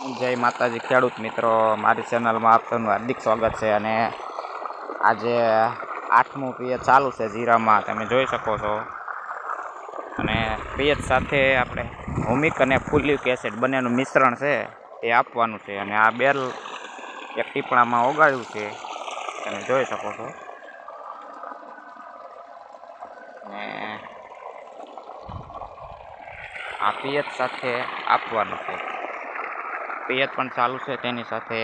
જય માતાજી, ખેડૂત મિત્રો. મારી ચેનલમાં આપનું હાર્દિક સ્વાગત છે અને આજે આઠમું પિયત ચાલુ છે જીરામાં. તમે જોઈ શકો છો. અને પિયત સાથે આપણે હોમિક અને ફુલ્યુક એસિડ બંનેનું મિશ્રણ છે એ આપવાનું છે. અને આ બેલ એક ટીપણામાં ઓગાળ્યું છે. તમે જોઈ શકો છો. અને આ પિયત સાથે આપવાનું છે. પિયત પણ ચાલુ છે તેની સાથે.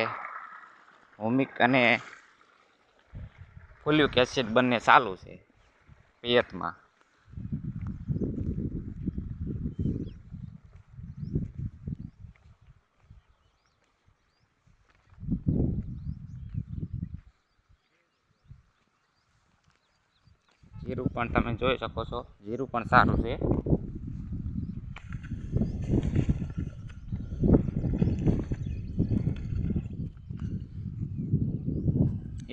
હોમિક અને ફોલ્યુક એસિડ બંને ચાલુ છે પિયતમાં. જીરું પણ તમે જોઈ શકો છો. જીરું પણ સારું છે.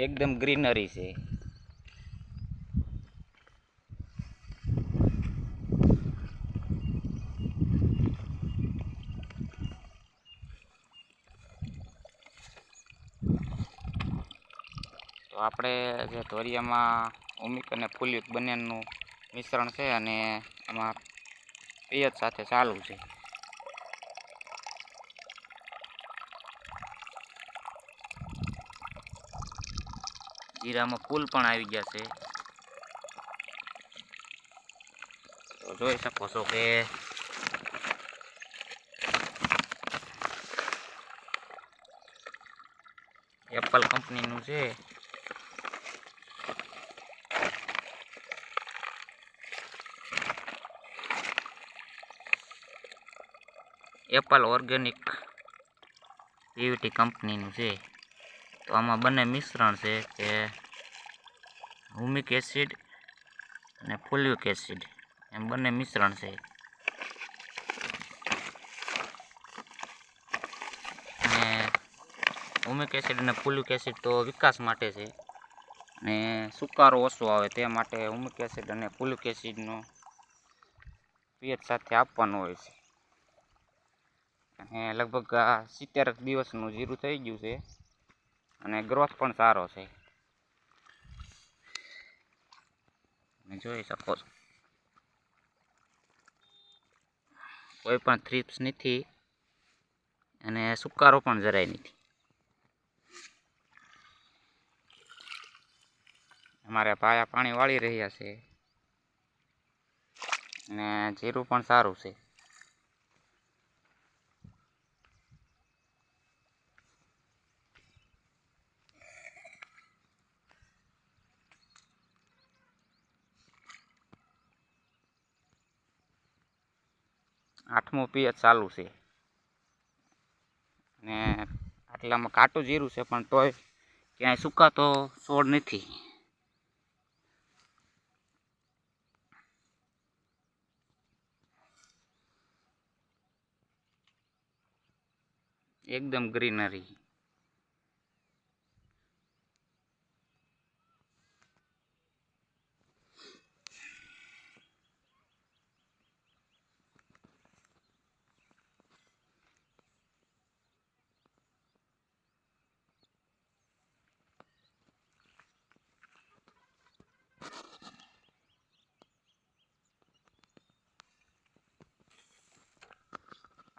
એકદમ ગ્રીનરી છે. તો આપણે જે ધોરિયામાં ઉમિક અને ફુલિક બંનેનું મિશ્રણ છે અને એમાં પિયત સાથે ચાલુ છે. જીરામાં ફૂલ પણ આવી ગયા છે. તો જોઈ શકો છો કે એપલ કંપનીનું છે. એપલ ઓર્ગેનિક પીવીટી કંપનીનું છે. તો આમાં બંને મિશ્રણ છે કે હુમિક એસિડ અને ફોલિક એસિડ. એમ બંને મિશ્રણ છે. અને હુમિક એસિડ અને ફોલિક એસિડ તો વિકાસ માટે છે. અને સુકારો ઓછો આવે તે માટે હુમિક એસિડ અને ફોલિક એસિડનો પિયત સાથે આપવાનો હોય છે. અને લગભગ સિત્તેર દિવસનું જીરું થઈ ગયું છે. અને ગ્રોથ પણ સારો છે. તમે જોઈ શકો છો. કોઈ પણ થ્રીપ્સ નથી અને સુકારો પણ જરાય નથી. અમારે પાયા પાણી વાળી રહ્યા છે. અને જીરું પણ સારું છે. આઠમું પિયત ચાલુ છે. ને આટલામાં કાટું જીરું છે, પણ તોય ક્યાંય સુકાતો છોડ નથી. એકદમ ગ્રીનરી.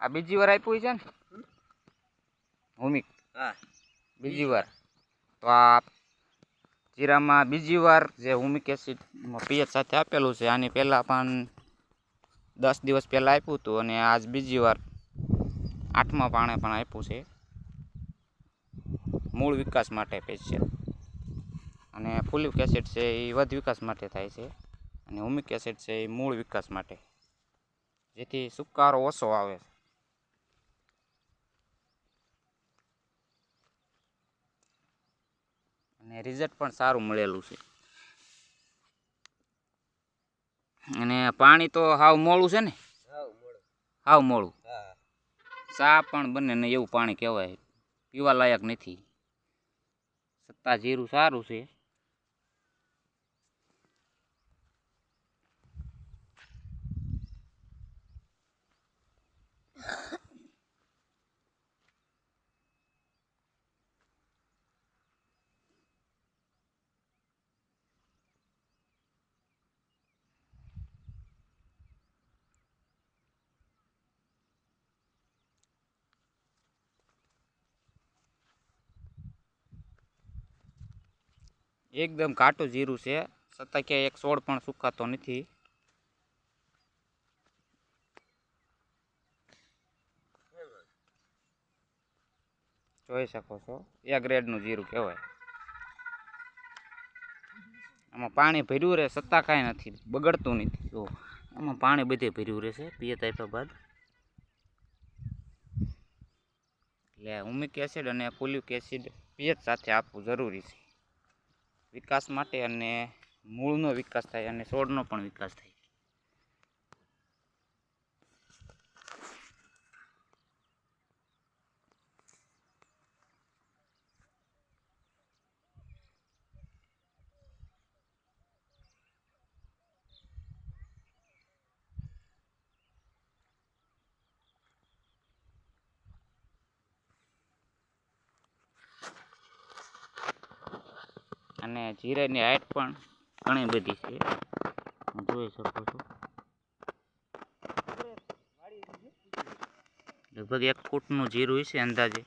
આ બીજી વાર આપ્યું છે ને? ભૂમિક હા. બીજી વાર. તો આ જીરામાં બીજી વાર જે હુમિક એસિડ પિયત સાથે આપેલું છે આની પહેલાં પણ દસ દિવસ પહેલાં આપ્યું હતું અને આજ બીજી વાર આઠમા પાણે પણ આપ્યું છે. મૂળ વિકાસ માટે સ્પેશિયલ અને ફુલિક એસિડ છે એ વધ વિકાસ માટે થાય છે અને હુમિક એસિડ છે એ મૂળ વિકાસ માટે. જેથી સુકારો ઓછો આવે. અને રિઝલ્ટ પણ સારું મળેલું છે. અને પાણી તો હાવ મોળું છે ને? હાવ મોળું ચા પણ બને ને એવું પાણી કહેવાય. પીવા લાયક નથી. સત્તા જીરું સારું છે. એકદમ ઘાટું જીરું છે. છતાં ક્યાંય એક છોડ પણ સુકાતો નથી. જોઈ શકો છો, એ ગ્રેડનું જીરું કહેવાય. આમાં પાણી ભર્યું રહે છતાં કાંઈ નથી, બગડતું નથી. જો, આમાં પાણી બધે ભર્યું રહેશે પિયત આપ્યા બાદ. એટલે ઉમિક એસિડ અને પોલ્યુક એસિડ પિયત સાથે આપવું જરૂરી છે. વિકાસ માટે અને મૂળનો વિકાસ થાય અને છોડનો પણ વિકાસ થાય. અને જીરાની હાઈટ પણ ઘણી બધી છે. જોઈ શકો છો. લગભગ એક ફૂટનું જીરું હશે અંદાજે.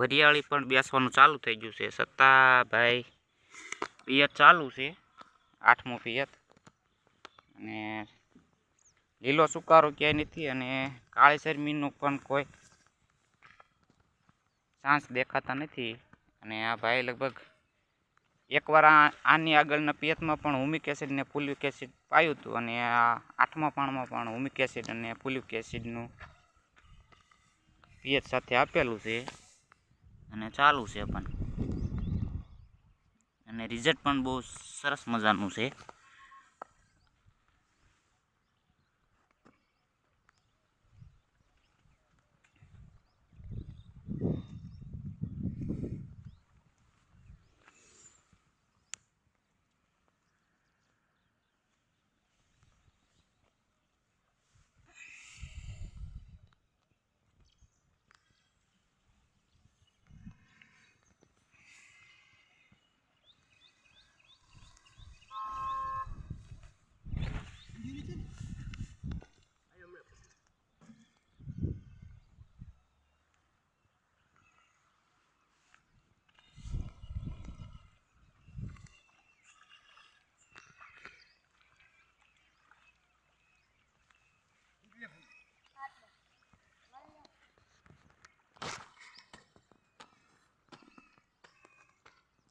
વરિયાળી પણ બેસવાનું ચાલુ થઈ ગયું છે. સત્તાભાઈ ભાઈ પિયત ચાલુ છે. આઠમું પિયત. અને લીલો સુકારો ક્યાંય નથી અને કાળી શરમીનું પણ કોઈ ચાન્સ દેખાતા નથી. અને આ ભાઈ લગભગ એકવાર આ આની આગળના પિયતમાં પણ હુમિક એસિડ ને ફુલ્યુક એસિડ પાયું હતું અને આ આઠમા પાણમાં પણ હુમિક એસિડ અને ફુલ્યુક એસિડનું પિયત સાથે આપેલું છે. અને ચાલુ છે પણ. અને રિઝલ્ટ પણ બહુ સરસ મજાનું છે.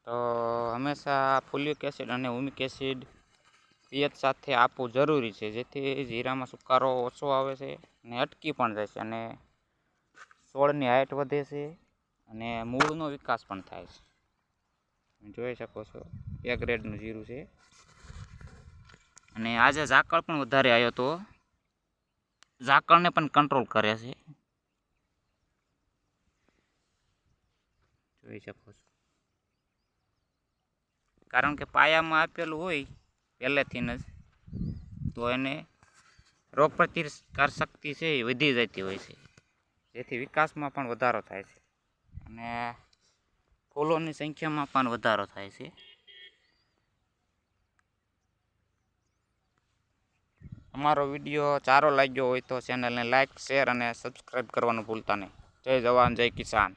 તો હંમેશા ફોલિક એસિડ અને હુમિક એસિડ પિયત સાથે આપવું જરૂરી છે. જેથી જીરામાં સુકારો ઓછો આવે છે અને અટકી પણ જાય છે અને છોડની હાઇટ વધે છે અને મૂળનો વિકાસ પણ થાય છે. જોઈ શકો છો એ ગ્રેડનું જીરું છે. અને આજે ઝાકળ પણ વધારે આવ્યો તો ઝાકળને પણ કંટ્રોલ કરે છે. જોઈ શકો છો. કારણ કે પાયામાં આપેલું હોય પહેલેથી જ, તો એને રોગ પ્રતિકાર શક્તિ છે એ વધી જતી હોય છે. જેથી વિકાસમાં પણ વધારો થાય છે અને ફૂલોની સંખ્યામાં પણ વધારો થાય છે. અમારો વીડિયો સારો લાગ્યો હોય તો ચેનલને લાઇક શેર અને સબસ્ક્રાઈબ કરવાનું ભૂલતા નહીં. જય જવાન, જય કિસાન.